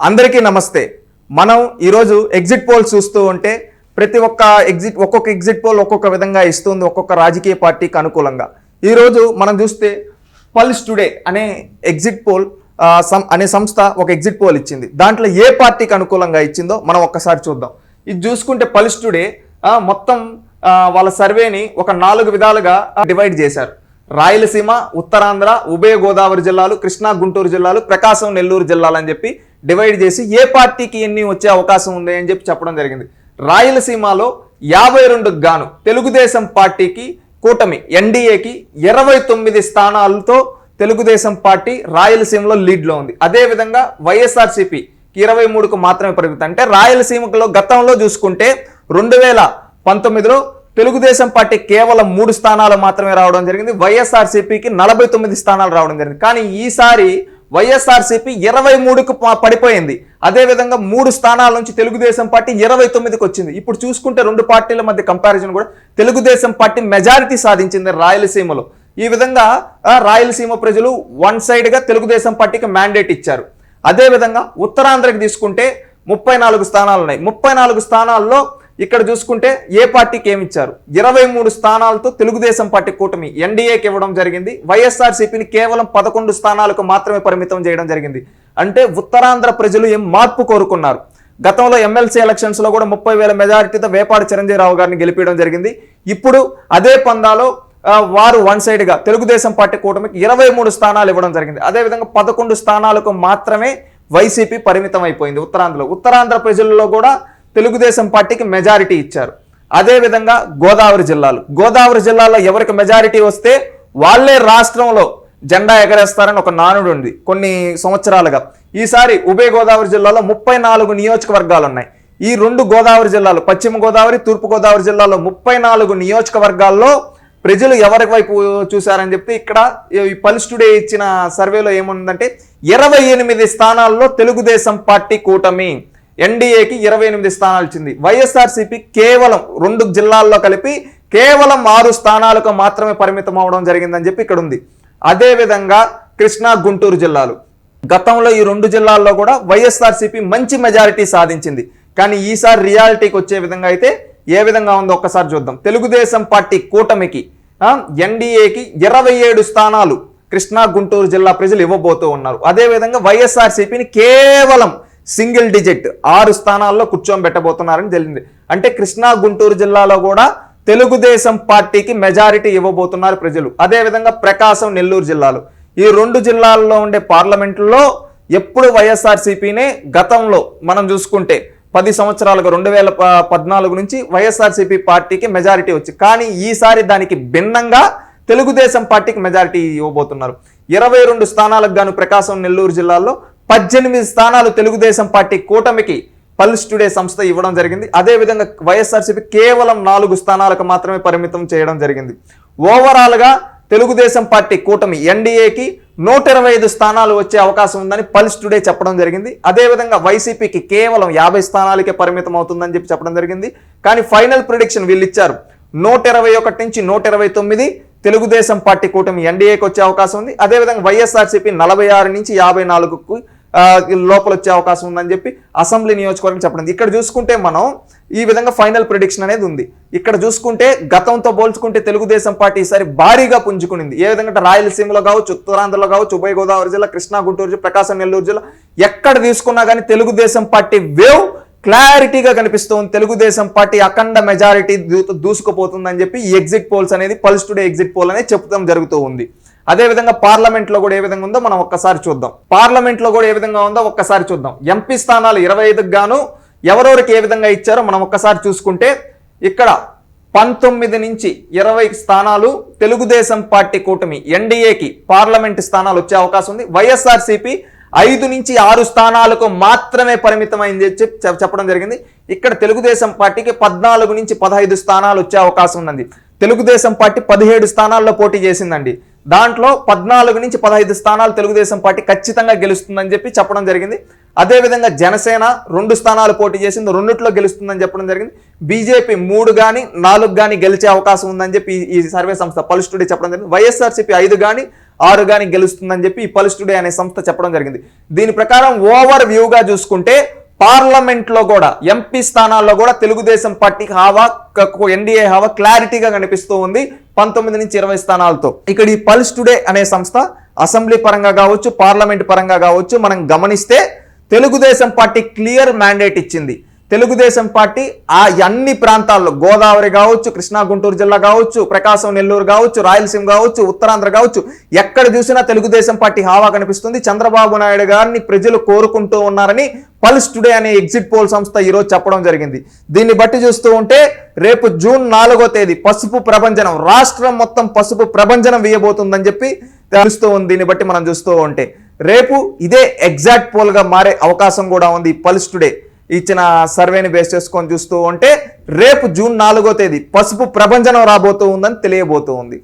అందరికీ నమస్తే. మనం ఈరోజు ఎగ్జిట్ పోల్ చూస్తూ ఉంటే ప్రతి ఒక్క ఎగ్జిట్ ఒక్కొక్క ఎగ్జిట్ పోల్ ఒక్కొక్క విధంగా ఇస్తుంది ఒక్కొక్క రాజకీయ పార్టీకి అనుకూలంగా. ఈరోజు మనం చూస్తే పల్స్ టుడే అనే ఎగ్జిట్ పోల్ సం- అనే సంస్థ ఒక ఎగ్జిట్ పోల్ ఇచ్చింది. దాంట్లో ఏ పార్టీకి అనుకూలంగా ఇచ్చిందో మనం ఒక్కసారి చూద్దాం. ఇది చూసుకుంటే పల్స్ టుడే మొత్తం వాళ్ళ సర్వేని ఒక నాలుగు విధాలుగా డివైడ్ చేశారు. రాయలసీమ ఉత్తరాంధ్ర ఉభయ గోదావరి జిల్లాలు కృష్ణా గుంటూరు జిల్లాలు ప్రకాశం నెల్లూరు జిల్లాలు అని చెప్పి డివైడ్ చేసి ఏ పార్టీకి ఎన్ని వచ్చే అవకాశం ఉంది అని చెప్పి చెప్పడం జరిగింది. రాయలసీమలో యాభై రెండుకు గాను తెలుగుదేశం పార్టీకి కూటమి ఎన్డీఏకి ఇరవై తొమ్మిది స్థానాలతో తెలుగుదేశం పార్టీ రాయలసీమలో లీడ్లో ఉంది. అదేవిధంగా వైఎస్ఆర్సీపీ ఇరవై మూడుకు మాత్రమే పరిమితం. అంటే రాయలసీమలో గతంలో చూసుకుంటే రెండు వేల పంతొమ్మిదిలో తెలుగుదేశం పార్టీ కేవలం మూడు స్థానాలు మాత్రమే రావడం జరిగింది. వైఎస్ఆర్సీపీకి నలభై తొమ్మిది స్థానాలు రావడం జరిగింది. కానీ ఈసారి వైఎస్ఆర్సీపీ ఇరవై మూడుకు పడిపోయింది. అదేవిధంగా మూడు స్థానాల నుంచి తెలుగుదేశం పార్టీ ఇరవై తొమ్మిదికి వచ్చింది. ఇప్పుడు చూసుకుంటే రెండు పార్టీల మధ్య కంపారిజన్ కూడా తెలుగుదేశం పార్టీ మెజారిటీ సాధించింది రాయలసీమలో. ఈ విధంగా రాయలసీమ ప్రజలు వన్ సైడ్గా తెలుగుదేశం పార్టీకి మ్యాండేట్ ఇచ్చారు. అదేవిధంగా ఉత్తరాంధ్రకి తీసుకుంటే ముప్పై నాలుగు స్థానాలు ఉన్నాయి. ముప్పై నాలుగు స్థానాల్లో ఇక్కడ చూసుకుంటే ఏ పార్టీకి ఏమి ఇచ్చారు? ఇరవై మూడు స్థానాలతో తెలుగుదేశం పార్టీ కూటమి ఎన్డీఏకి ఇవ్వడం జరిగింది. వైఎస్ఆర్సీపీని కేవలం పదకొండు స్థానాలకు మాత్రమే పరిమితం చేయడం జరిగింది. అంటే ఉత్తరాంధ్ర ప్రజలు ఏం మార్పు కోరుకున్నారు? గతంలో ఎమ్మెల్సీ ఎలక్షన్స్లో కూడా ముప్పై వేల మెజారిటీతో వేపాడి చిరంజీవిరావు గారిని గెలిపించడం జరిగింది. ఇప్పుడు అదే పందాలో వారు వన్ సైడ్గా తెలుగుదేశం పార్టీ కూటమికి ఇరవై మూడు స్థానాలు ఇవ్వడం జరిగింది. అదేవిధంగా పదకొండు స్థానాలకు మాత్రమే వైసీపీ పరిమితం అయిపోయింది ఉత్తరాంధ్రలో. ఉత్తరాంధ్ర ప్రజల్లో కూడా తెలుగుదేశం పార్టీకి మెజారిటీ ఇచ్చారు. అదేవిధంగా గోదావరి జిల్లాలు. గోదావరి జిల్లాలో ఎవరికి మెజారిటీ వస్తే వాళ్ళే రాష్ట్రంలో జెండా ఎగరేస్తారని ఒక నానుడు ఉంది కొన్ని సంవత్సరాలుగా. ఈసారి ఉభయ గోదావరి జిల్లాలో ముప్పై నాలుగు నియోజకవర్గాలు ఉన్నాయి ఈ రెండు గోదావరి జిల్లాలు పశ్చిమ గోదావరి తూర్పు గోదావరి జిల్లాలో ముప్పై నాలుగు నియోజకవర్గాల్లో ప్రజలు ఎవరి వైపు చూశారని చెప్తే ఇక్కడ ఈ పల్స్ టుడే ఇచ్చిన సర్వేలో ఏముందంటే ఇరవై ఎనిమిది స్థానాల్లో తెలుగుదేశం పార్టీ కూటమి. ఎన్డీఏకి ఇరవై ఎనిమిది స్థానాలు ఇచ్చింది. వైఎస్ఆర్సీపీ కేవలం రెండు జిల్లాల్లో కలిపి కేవలం ఆరు స్థానాలకు మాత్రమే పరిమితం అవడం జరిగిందని చెప్పి ఇక్కడ ఉంది. అదేవిధంగా కృష్ణా గుంటూరు జిల్లాలు. గతంలో ఈ రెండు జిల్లాల్లో కూడా వైఎస్ఆర్సీపీ మంచి మెజారిటీ సాధించింది. కానీ ఈసారి రియాలిటీకి వచ్చే విధంగా అయితే ఏ విధంగా ఉందో ఒక్కసారి చూద్దాం. తెలుగుదేశం పార్టీ కూటమికి ఎన్డీఏకి ఇరవై ఏడు స్థానాలు కృష్ణా గుంటూరు జిల్లా ప్రజలు ఇవ్వబోతూ ఉన్నారు. అదేవిధంగా వైఎస్ఆర్సీపీని కేవలం సింగిల్ డిజిట్ ఆరు స్థానాల్లో కూర్చోబెట్టబోతున్నారని తెలిసింది అంటే కృష్ణా గుంటూరు జిల్లాలో కూడా తెలుగుదేశం పార్టీకి మెజారిటీ ఇవ్వబోతున్నారు ప్రజలు. అదేవిధంగా ప్రకాశం నెల్లూరు జిల్లాలు. ఈ రెండు జిల్లాల్లో ఉండే పార్లమెంట్లో ఎప్పుడు వైఎస్ఆర్సీపీనే గతంలో మనం చూసుకుంటే పది సంవత్సరాలుగా రెండు వేల ప- పద్నాలుగు నుంచి వైఎస్ఆర్సీపీ పార్టీకి మెజారిటీ వచ్చి కానీ ఈసారి దానికి భిన్నంగా తెలుగుదేశం పార్టీకి మెజారిటీ ఇవ్వబోతున్నారు. ఇరవై రెండు స్థానాలకు గాను ప్రకాశం నెల్లూరు జిల్లాలో పద్దెనిమిది స్థానాలు తెలుగుదేశం పార్టీ కూటమికి పల్స్ టుడే సంస్థ ఇవ్వడం జరిగింది. అదేవిధంగా వైఎస్ఆర్సీపీ కేవలం నాలుగు స్థానాలకు మాత్రమే పరిమితం చేయడం జరిగింది. ఓవరాల్గా తెలుగుదేశం పార్టీ కూటమి ఎన్డీఏకి నూట ఇరవై ఐదు స్థానాలు వచ్చే అవకాశం ఉందని పల్స్ టుడే చెప్పడం జరిగింది. అదేవిధంగా వైసీపీకి కేవలం యాభై స్థానాలకే పరిమితం అవుతుందని చెప్పి చెప్పడం జరిగింది. కానీ ఫైనల్ ప్రిడిక్షన్ వీళ్ళు ఇచ్చారు నూట ఇరవై ఒకటి నుంచి నూట ఇరవై తొమ్మిది తెలుగుదేశం పార్టీ కూటమి ఎన్డీఏకి వచ్చే అవకాశం ఉంది. అదేవిధంగా వైఎస్ఆర్సీపీ నలభై ఆరు నుంచి యాభై నాలుగుకు లోపల వచ్చే అవకాశం ఉందని చెప్పి అసెంబ్లీ నియోజకవర్గం చెప్పడం. ఇక్కడ చూసుకుంటే మనం ఈ విధంగా ఫైనల్ ప్రిడిక్షన్ అనేది ఉంది. ఇక్కడ చూసుకుంటే గతంతో పోల్చుకుంటే తెలుగుదేశం పార్టీ ఈసారి భారీగా పుంజుకునింది. ఏ విధంగా అంటే రాయలసీమలో కావచ్చు ఉత్తరాంధ్రలో కావచ్చు ఉభయ గోదావరి జిల్లా కృష్ణా గుంటూరు జిల్లా ప్రకాశం నెల్లూరు జిల్లా ఎక్కడ తీసుకున్నా కానీ తెలుగుదేశం పార్టీ వేవ్ క్లారిటీగా కనిపిస్తుంది. తెలుగుదేశం పార్టీ అఖండ మెజారిటీ దూసుకుపోతుందని చెప్పి ఈ ఎగ్జిట్ పోల్స్ అనేది పల్స్ టుడే ఎగ్జిట్ పోల్ అనేది చెప్తాం జరుగుతూ ఉంది. అదే విధంగా పార్లమెంట్లో కూడా ఏ విధంగా ఉందో మనం ఒక్కసారి చూద్దాం. పార్లమెంట్లో కూడా ఏ విధంగా ఉందో ఒక్కసారి చూద్దాం. ఎంపీ స్థానాలు ఇరవై ఐదుకు గాను ఎవరెవరికి ఏ విధంగా ఇచ్చారో మనం ఒక్కసారి చూసుకుంటే ఇక్కడ పంతొమ్మిది నుంచి ఇరవై స్థానాలు తెలుగుదేశం పార్టీ కూటమి ఎన్డీఏకి పార్లమెంట్ స్థానాలు వచ్చే అవకాశం ఉంది. వైఎస్ఆర్సీపీ ఐదు నుంచి ఆరు స్థానాలకు మాత్రమే పరిమితమైంది చెప్పి చెప్- చెప్పడం జరిగింది. ఇక్కడ తెలుగుదేశం పార్టీకి పద్నాలుగు నుంచి పదహైదు స్థానాలు వచ్చే అవకాశం ఉన్నది తెలుగుదేశం పార్టీ పదిహేడు స్థానాల్లో పోటీ చేసిందండి. దాంట్లో పద్నాలుగు నుంచి పదహైదు స్థానాలు తెలుగుదేశం పార్టీ ఖచ్చితంగా గెలుస్తుందని చెప్పి చెప్పడం జరిగింది. అదేవిధంగా జనసేన రెండు స్థానాలు పోటీ చేసింది రెండిట్లో గెలుస్తుందని చెప్పడం జరిగింది. బీజేపీ మూడు కానీ నాలుగు కానీ గెలిచే అవకాశం ఉందని చెప్పి ఈ- సర్వే సంస్థ పల్స్ టుడే చెప్పడం జరిగింది. వైఎస్ఆర్సీపీ ఐదు కానీ ఆరు కానీ గెలుస్తుందని చెప్పి ఈ పల్స్ టుడే అనే సంస్థ చెప్పడం జరిగింది. దీని ప్రకారం ఓవర్ వ్యూగా చూసుకుంటే పార్లమెంట్లో కూడా ఎంపీ స్థానాల్లో కూడా తెలుగుదేశం పార్టీకి హావా ఎన్డీఏ హావా క్లారిటీగా కనిపిస్తూ ఉంది పంతొమ్మిది నుంచి ఇరవై స్థానాలతో. ఇక్కడ ఈ పల్స్ టుడే అనే సంస్థ అసెంబ్లీ పరంగా కావచ్చు పార్లమెంట్ పరంగా కావచ్చు మనం గమనిస్తే తెలుగుదేశం పార్టీ క్లియర్ మ్యాండేట్ ఇచ్చింది. తెలుగుదేశం పార్టీ ఆ అన్ని ప్రాంతాల్లో గోదావరి కావచ్చు కృష్ణా గుంటూరు జిల్లా కావచ్చు ప్రకాశం నెల్లూరు కావచ్చు రాయలసీమ కావచ్చు ఉత్తరాంధ్ర కావచ్చు ఎక్కడ చూసినా తెలుగుదేశం పార్టీ హావా కనిపిస్తుంది. చంద్రబాబు నాయుడు గారిని ప్రజలు కోరుకుంటూ ఉన్నారని పల్స్ టుడే అనే ఎగ్జిట్ పోల్ సంస్థ ఈరోజు చెప్పడం జరిగింది. దీన్ని బట్టి చూస్తూ ఉంటే రేపు జూన్ నాలుగో తేదీ పసుపు ప్రభంజనం రాష్ట్రం మొత్తం పసుపు ప్రభంజనం వేయబోతుందని చెప్పి తెలుస్తూ ఉంది. దీన్ని బట్టి మనం చూస్తూ ఉంటే రేపు ఇదే ఎగ్జాక్ట్ పోల్గా మారే అవకాశం కూడా ఉంది. పల్స్ టుడే ఇచ్చిన సర్వేని బేస్ చేసుకొని చూస్తూ ఉంటే రేపు జూన్ నాలుగో తేదీ పసుపు ప్రభంజనం రాబోతూ ఉందని తెలియబోతూ ఉంది.